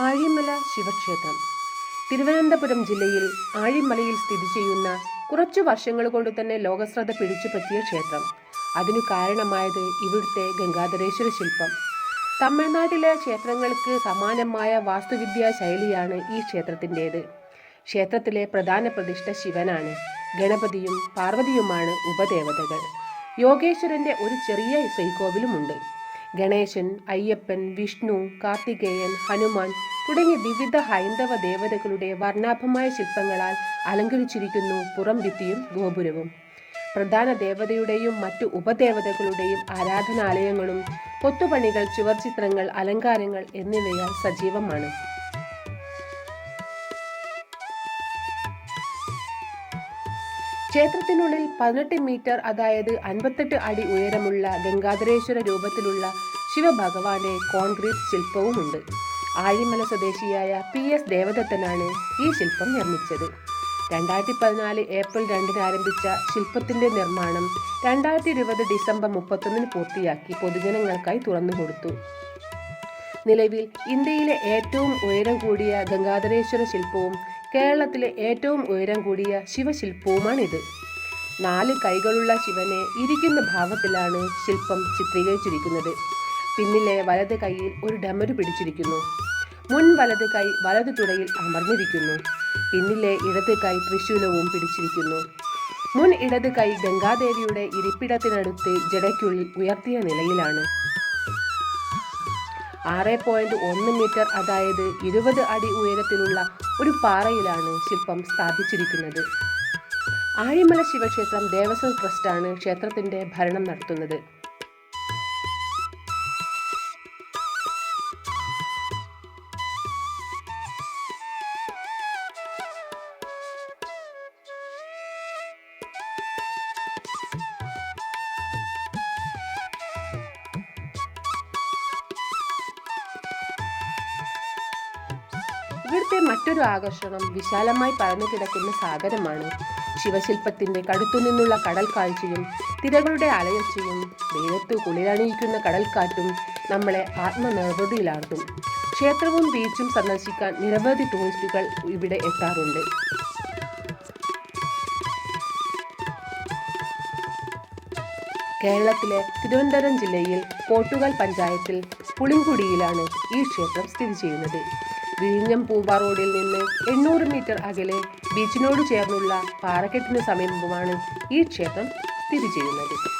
ആഴിമല ശിവക്ഷേത്രം. തിരുവനന്തപുരം ജില്ലയിൽ ആഴിമലയിൽ സ്ഥിതി ചെയ്യുന്ന കുറച്ചു വർഷങ്ങൾ കൊണ്ട് തന്നെ ലോകശ്രദ്ധ പിടിച്ചു പറ്റിയ ക്ഷേത്രം. അതിനു കാരണമായത് ഇവിടുത്തെ ഗംഗാധരേശ്വര ശില്പം. തമിഴ്നാട്ടിലെ ക്ഷേത്രങ്ങൾക്ക് സമാനമായ വാസ്തുവിദ്യാ ശൈലിയാണ് ഈ ക്ഷേത്രത്തിന്റേത്. ക്ഷേത്രത്തിലെ പ്രധാന പ്രതിഷ്ഠ ശിവനാണ്. ഗണപതിയും പാർവതിയുമാണ് ഉപദേവതകൾ. യോഗേശ്വരന്റെ ഒരു ചെറിയ ശ്രീകോവിലുമുണ്ട്. ഗണേശൻ അയ്യപ്പൻ വിഷ്ണു കാർത്തികേയൻ ഹനുമാൻ തുടങ്ങിയ വിവിധ ഹൈന്ദവ ദേവതകളുടെ വർണാഭമായ ശില്പങ്ങളാൽ അലങ്കരിച്ചിരിക്കുന്നു പുറം ഭിത്തിയും ഗോപുരവും. പ്രധാന ദേവതയുടെയും മറ്റു ഉപദേവതകളുടെയും ആരാധനാലയങ്ങളും കൊത്തുപണികൾ ചുവർചിത്രങ്ങൾ അലങ്കാരങ്ങൾ എന്നിവയാൽ സജീവമാണ്. ക്ഷേത്രത്തിനുള്ളിൽ പതിനെട്ട് മീറ്റർ അതായത് അൻപത്തെട്ട് അടി ഉയരമുള്ള ഗംഗാധരേശ്വര രൂപത്തിലുള്ള ശിവഭഗവാന്റെ കോൺക്രീറ്റ് ശില്പവുമുണ്ട്. ആഴിമല സ്വദേശിയായ പി എസ് ദേവദത്തനാണ് ഈ ശില്പം നിർമ്മിച്ചത്. രണ്ടായിരത്തി പതിനാല് ഏപ്രിൽ രണ്ടിന് ആരംഭിച്ച ശില്പത്തിന്റെ നിർമ്മാണം രണ്ടായിരത്തി ഇരുപത് ഡിസംബർ മുപ്പത്തൊന്നിന് പൂർത്തിയാക്കി പൊതുജനങ്ങൾക്കായി തുറന്നുകൊടുത്തു. നിലവിൽ ഇന്ത്യയിലെ ഏറ്റവും ഉയരം കൂടിയ ഗംഗാധരേശ്വര ശില്പവും കേരളത്തിലെ ഏറ്റവും ഉയരം കൂടിയ ശിവശില്പവുമാണിത്. നാല് കൈകളുള്ള ശിവനെ ഇരിക്കുന്ന ഭാവത്തിലാണ് ശില്പം ചിത്രീകരിച്ചിരിക്കുന്നത്. പിന്നിലെ വലത് കൈയിൽ ഒരു ഡമരു പിടിച്ചിരിക്കുന്നു. മുൻ വലത് കൈ വലത് തുടയിൽ അമർന്നിരിക്കുന്നു. പിന്നിലെ ഇടത് കൈ ത്രിശൂലവും പിടിച്ചിരിക്കുന്നു. മുൻ ഇടത് കൈ ഗംഗാദേവിയുടെ ഇരിപ്പിടത്തിനടുത്ത് ജടയ്ക്കുള്ളിൽ ഉയർത്തിയ നിലയിലാണ്. ആറ് പോയിന്റ് ഒന്ന് മീറ്റർ അതായത് ഇരുപത് അടി ഉയരത്തിലുള്ള ഒരു പാറയിലാണ് ശില്പം സ്ഥാപിച്ചിരിക്കുന്നത്. ആഴിമല ശിവക്ഷേത്രം ദേവസ്വം ട്രസ്റ്റാണ് ക്ഷേത്രത്തിന്റെ ഭരണം നടത്തുന്നത്. ഇവിടുത്തെ മറ്റൊരു ആകർഷണം വിശാലമായി പരന്നു കിടക്കുന്ന സാഗരമാണ്. ശിവശില്പത്തിന്റെ കടുത്തുനിന്നുള്ള കടൽ കാഴ്ചയും തിരകളുടെ അലയച്ചയും വെയിലത്ത് കുളിരണിയിക്കുന്ന കടൽക്കാറ്റും നമ്മളെ ആത്മനിർവൃതിയിലാർത്തും. ക്ഷേത്രവും ബീച്ചും സന്ദർശിക്കാൻ നിരവധി ടൂറിസ്റ്റുകൾ ഇവിടെ എത്താറുണ്ട്. കേരളത്തിലെ തിരുവനന്തപുരം ജില്ലയിൽ കോട്ടുകാൽ പഞ്ചായത്തിൽ പുളിങ്കുടിയിലാണ് ഈ ക്ഷേത്രം സ്ഥിതി ചെയ്യുന്നത്. വിഴിഞ്ഞം പൂമ്പാ റോഡിൽ നിന്ന് എണ്ണൂറ് മീറ്റർ അകലെ ബീച്ചിനോട് ചേർന്നുള്ള പാറക്കെട്ടിന് സമീപമാണ് ഈ ക്ഷേത്രം സ്ഥിതി ചെയ്യുന്നത്.